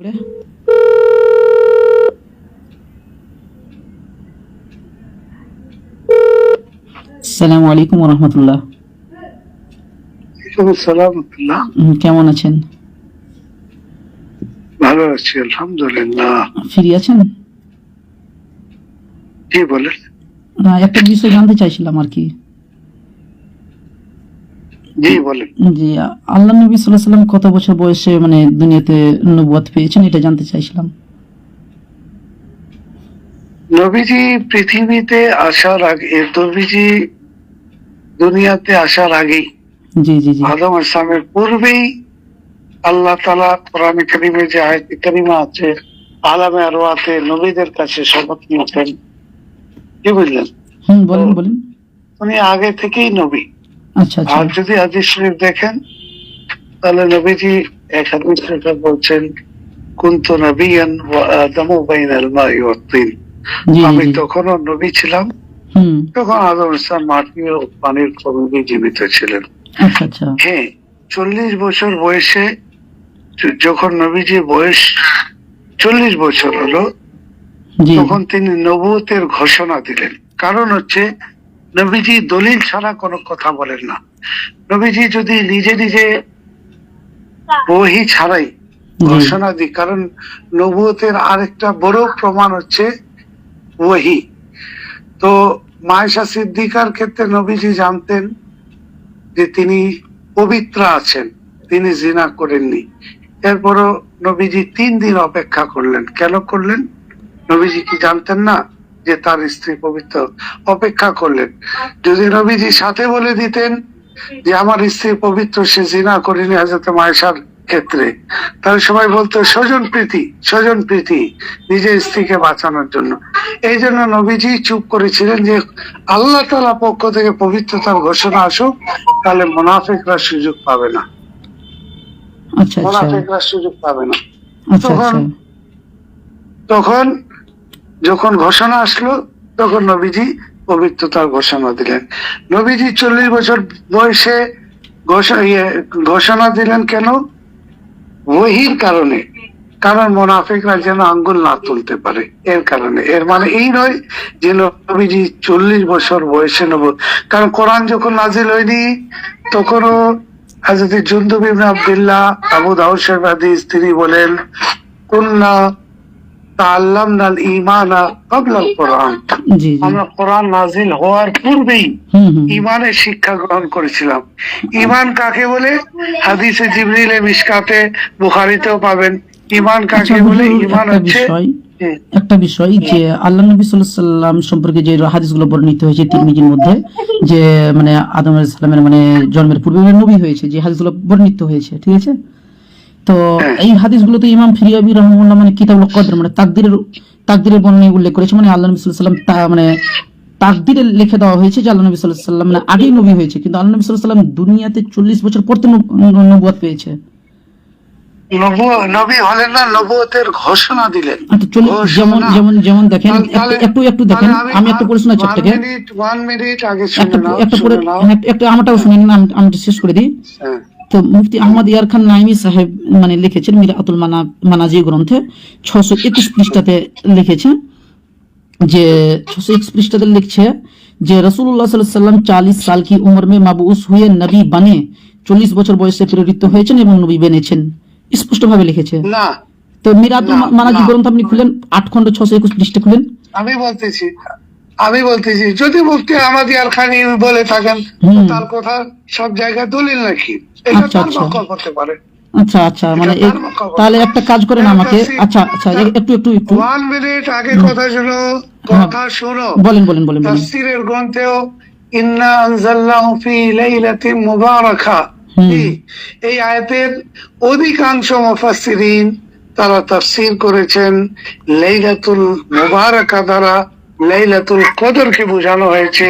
করে আসসালামু আলাইকুম রহমতুল্লাহ। কেমন আছেন? ভালো আছি আলহামদুলিল্লাহ ফ্রি আছেন? কি বলেন না একটা বিষয় জানতে চাইছিলাম আর কি। জি আল্লাহ নবী সাল্লাহ সাল্লাম কত বছর বয়সে মানে দুনিয়াতে নবুয়াত পেয়েছেন এটা জানতে চাইছিলাম। নবীজি পৃথিবীতে আসার আগে নবীজি দুনিয়াতে আসার আগেই জি জি জি। আদম ইসলামের পূর্বেই আল্লাহ তালা কোরআন করিমে যে আয়াত করিমা আছে আলামে আরোয়াতে নবীদের কাছে শপথ নিয়েছেন। কি বুঝলেন? হুম বলেন বলেন। উনি আগে থেকেই নবী। আর যদি হাদিস শরীফ দেখেন তাহলে নবীজি এক হাদিস শরীফে বলছেন কুন্ত নবিয়ান ওয়া আদমু বাইনাল মাই ওয়াত তিন। আমি তখনও নবী ছিলাম। তখন আদম ইসলাম মাটি ও পানির জীবিত ছিলেন। আচ্ছা আচ্ছা। হ্যাঁ চল্লিশ বছর বয়সে যখন নবীজির বয়স চল্লিশ বছর হলো তখন তিনি নবুতের ঘোষণা দিলেন। কারণ হচ্ছে নবীজি দলিল ছাড়া কোনো কথা বলেন না। নবীজি যদি নিজে নিজে বহি ছাড়াই ঘোষণা দিই কারণ নবুতের আরেকটা বড় প্রমাণ হচ্ছে ওহি। তো মায়েশা সিদ্দিকার ক্ষেত্রে নবীজি জানতেন যে তিনি পবিত্র আছেন তিনি জিনা করেননি। এরপরও নবীজি তিন দিন অপেক্ষা করলেন। কেন করলেন? নবীজি কি জানতেন না? যে তার স্ত্রী পবিত্র অপেক্ষা করলেন। যদি নবীজি সাথে বলে দিতেন যে আমার স্ত্রী পবিত্র সে জিনা করেনি হাজরত মায়েশার ক্ষেত্রে। তাহলে সবাই বলতো স্বজন প্রীতি স্বজন প্রীতি নিজের স্ত্রীকে বাঁচানোর জন্য। এই জন্য নবীজি চুপ করেছিলেন যে আল্লাহ তালা পক্ষ থেকে পবিত্রতার ঘোষণা আসুক তাহলে মোনাফেকরা সুযোগ পাবে না। আচ্ছা আচ্ছা। মোনাফেকরা সুযোগ পাবে না। আচ্ছা। তখন- তখন যখন ঘোষণা আসলো তখন নবীজি পবিত্রতার ঘোষণা দিলেন। নবীজি চল্লিশ বছর বয়সে ইয়ে, ঘোষণা দিলেন কেন? ওহির কারণে। কারণ মোনাফিকরা যেন আঙ্গুল না তুলতে পারে এর কারণে। এর মানে এই নয় যে নবীজি চল্লিশ বছর বয়সে নব কারণ কোরআন যখন নাজিল হয়নি তখনও হাজরত জুন্দুব ইবনে আব্দুল্লাহ আবু দাউদ সাহেব হাদিস তিনি বলেন কুন্না ঈমানা ক্বাবলাল কোরআন। জি জি। আমরা কোরআন নাজিল হওয়ার পূর্বেই হুম শিক্ষা গ্রহণ করেছিলাম। ইমান কাকে বলে? হাদিসে জিবরিলে মিশকাতে বুখারিতেও পাবেন। ইমান আচ্ছা কাকে বলে? একটা হচ্ছে বিষয় একটা বিষয় যে আল্লাহ নবী সাল্লাল্লাহু সাল্লাম সম্পর্কে যে হাদিসগুলো বর্ণিত হয়েছে তিরমিজির মধ্যে যে মানে আদম আলাইহিস সালামের মানে জন্মের পূর্বে নবী হয়েছে যে হাদিসগুলো বর্ণিত হয়েছে ঠিক আছে? তো হ্যাঁ। এই হাদিসগুলোতে ইমাম ফিরিয়াবি রহমাল্লাহ মানে কিতাবুল কদর মানে তাকদিরের তাকদিরের বর্ণনা উল্লেখ করেছে মানে আল্লাহ নবী সাল্লাম তা মানে তাকদিরে লিখে দেওয়া হয়েছে যে আল্লাহ নবী আলাইহি সাল্লাম মানে আগেই নবী হয়েছে কিন্তু আল্লাহ নবী আলাইহি সাল্লাম দুনিয়াতে চল্লিশ বছর পর তো নব- নবুয়ত পেয়েছে। নবী হলেন না নবুয়তের ঘোষণা দিলেন। যেমন যেমন যেমন দেখেন একটু- একটু একটু দেখেন আমি একটা পড়ে শোনাচ্ছি আপনাকে। একটা। হ্যাঁ, আমারটাও শুনে নিন আমি আমি শেষ করে দিই। হ্যাঁ, তো মুফতি আহমদ ইয়ার খান নাইমি সাহেব মানে লিখেছেন মিরাতুল মানা মানাজি গ্রন্থে। ছশো একুশ পৃষ্ঠাতে লিখেছেন যে ছশো একুশ পৃষ্ঠাতে লিখছে যে রসুল্লাহ সাল্লাম চালিশ সাল কি উমর মে মাবুস হুয়ে নবী বানে চল্লিশ বছর বয়সে প্রেরিত হয়েছেন এবং নবী বেনেছেন? স্পষ্ট ভাবে লিখেছে তো মিরাতুল মানাজি। গ্রন্থ আপনি খুলেন আট খন্ড ছশো একুশ পৃষ্ঠা খুলেন। আমি বলতেছি আমি বলতেছি যদি মুফতি আহমদ ইয়ার খানি বলে থাকেন তার কথা সব জায়গায় দলিল নাকি? এটা আচ্ছা, তার আচ্ছা। হতে পারে। আচ্ছা আচ্ছা মানে তাহলে একটা কাজ করেন আমাকে। আচ্ছা আচ্ছা একটু একটু একটু। ওয়ান মিনিট আগে কথা শুনো কথা শুনো। বলেন বলেন বলেন তাফসীরের গ্রন্থেও ইন্না আনজালনাহু ফি লাইলাতিন মুবারাকা এই- এই আয়াতের অধিকাংশ মুফাসসিরিন তারা তাফসীর করেছেন লাইলাতুল মুবারাকা দ্বারা লাইলাতুল কদরকে বোঝানো হয়েছে।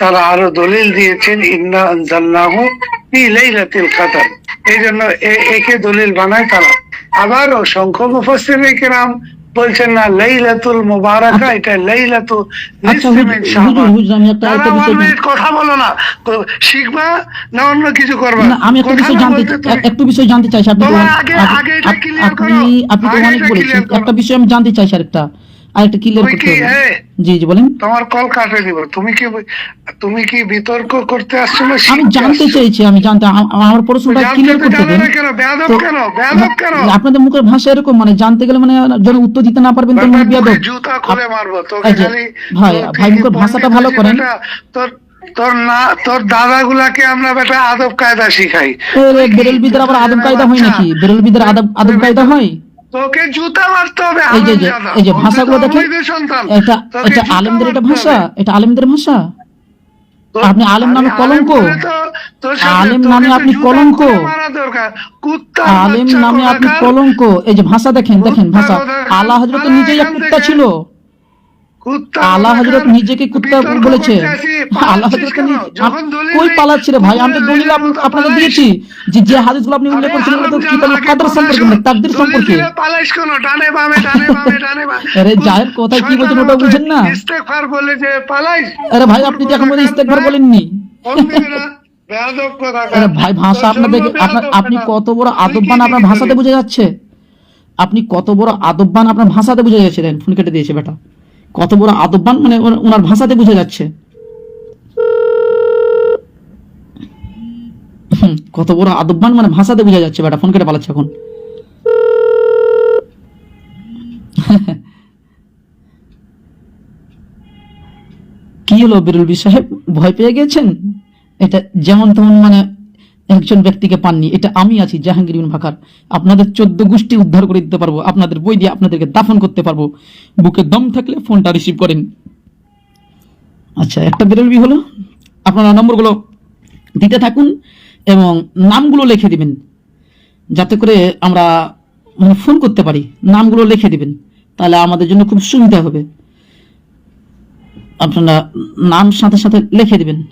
তারা আরও দলিল দিয়েছেন ইন্না আনজালনাহু ফি লাইলাতিল কদর। এই জন্য একে দলিল বানায় তারা। আবার অসংখ্য মুফাসসিরিন কেরাম বলছেন না লাইলাতুল মুবারাকা এটা আচ্ছা শাবান। one বিষয় minute কথা বলো না। শিখবা না অন্য কিছু করবা। না আমি একটা বিষয় জানতে একটু বিষয় জানতে চাই স্যার, আপনি এটা। আপনি তো অনেক বলেছেন। একটা বিষয় আমি জানতে চাই স্যার একটা। আর একটা ক্লিয়ার করতে কি, হবে? জি জি বলেন। তোমার কল দিব। তুমি কি তুমি কি বিতর্ক করতে আসছো না আমি জানতে চাইছি আমি জানতে আমার প্রশ্নটা ক্লিয়ার করতে দেন কেন? বেয়াদব কেন? বেয়াদব কেন? আপনাদের মুখের ভাষা এরকম মানে জানতে গেলে মানে যেন উত্তর দিতে না পারবেন তো বারবার বিয়াদব জুতা খুলে মারবো যে, খালি ভাই, ভাই মুখের ভাষাটা ভালো করেন। তোর তোর না তোর দাদাগুলাকে আমরা বেটা আদব কায়দা শিখাই। বেরেল বিদের আবার আদব কায়দা হয় নাকি? বেরেল বিদের আদব আদব কায়দা হয়? তোকে জুতা মারতে হবে এই যে এই যে ভাষাগুলো দেখেন এটা এটা আলেমদের এটা ভাষা? এটা আলেমদের ভাষা? আপনি আলেম নামে কলঙ্ক? আলেম নামে আপনি কলঙ্ক? আলেম নামে আপনি কলঙ্ক। এই যে ভাষা দেখেন দেখেন ভাষা। আল্লাহ হজরত নিজেই এক কুত্তা ছিল। আল্লাহ হজরত নিজেকে কুত্তা বলেছে। আল্লাহ হজরত কই পালাচ্ছে রে ভাই? আমি তো দলিল আপনাদের দিয়েছি। যে যে হাদিসগুলো আপনি উল্লেখ করেছেন তো কি বলে আগে কাদের সম্পর্কে। না তাকদের সম্পর্কে দিলে পালাইস কেন? ডানে বামে, ডানে বামে, ডানে বামে। আরে কোথায় কি বলছেন ওটা বুঝেন না? ইস্তেগফার বলে যে পালাইস। আরে ভাই আপনি তো এখন মধ্যে ইস্তেকবার বলেননি কোন। আরে ভাই ভাষা তোর আপনাদের আপনার আপনি কত বড় আদববান আপনার ভাষাতে? বোঝা যাচ্ছে আপনি কত বড় আদববান আপনার ভাষাতে বুঝে যাচ্ছে দেন ফোন কেটে দিয়েছে বেটা কত বড় আদববান মানে ওনার ভাষাতে বুঝে যাচ্ছে হুম, কত বড় আদববান মানে ভাষাতে বুঝে যাচ্ছে বেটা, ফোন কেটে পালাচ্ছে এখন। কি হলো বিরুলবি সাহেব? ভয় পেয়ে গেছেন? এটা যেমন তেমন মানে একজন ব্যক্তিকে পাননি, এটা আমি আছি, জাহাঙ্গীর বিন ভাকার আপনাদের চোদ্দ গোষ্ঠী উদ্ধার করে দিতে পারব, আপনাদের বই দিয়ে আপনাদেরকে দাফন করতে পারব। বুকে দম থাকলে ফোনটা রিসিভ করেন। আচ্ছা একটা বিরলবি হলো, আপনারা নম্বরগুলো দিতে থাকুন। এবং নামগুলো লিখে দিবেন। যাতে করে আমরা মানে ফোন করতে পারি। নামগুলো লিখে দিবেন। তাহলে আমাদের জন্য খুব সুবিধা হবে। আপনারা নাম সাথে সাথে লিখে দিবেন।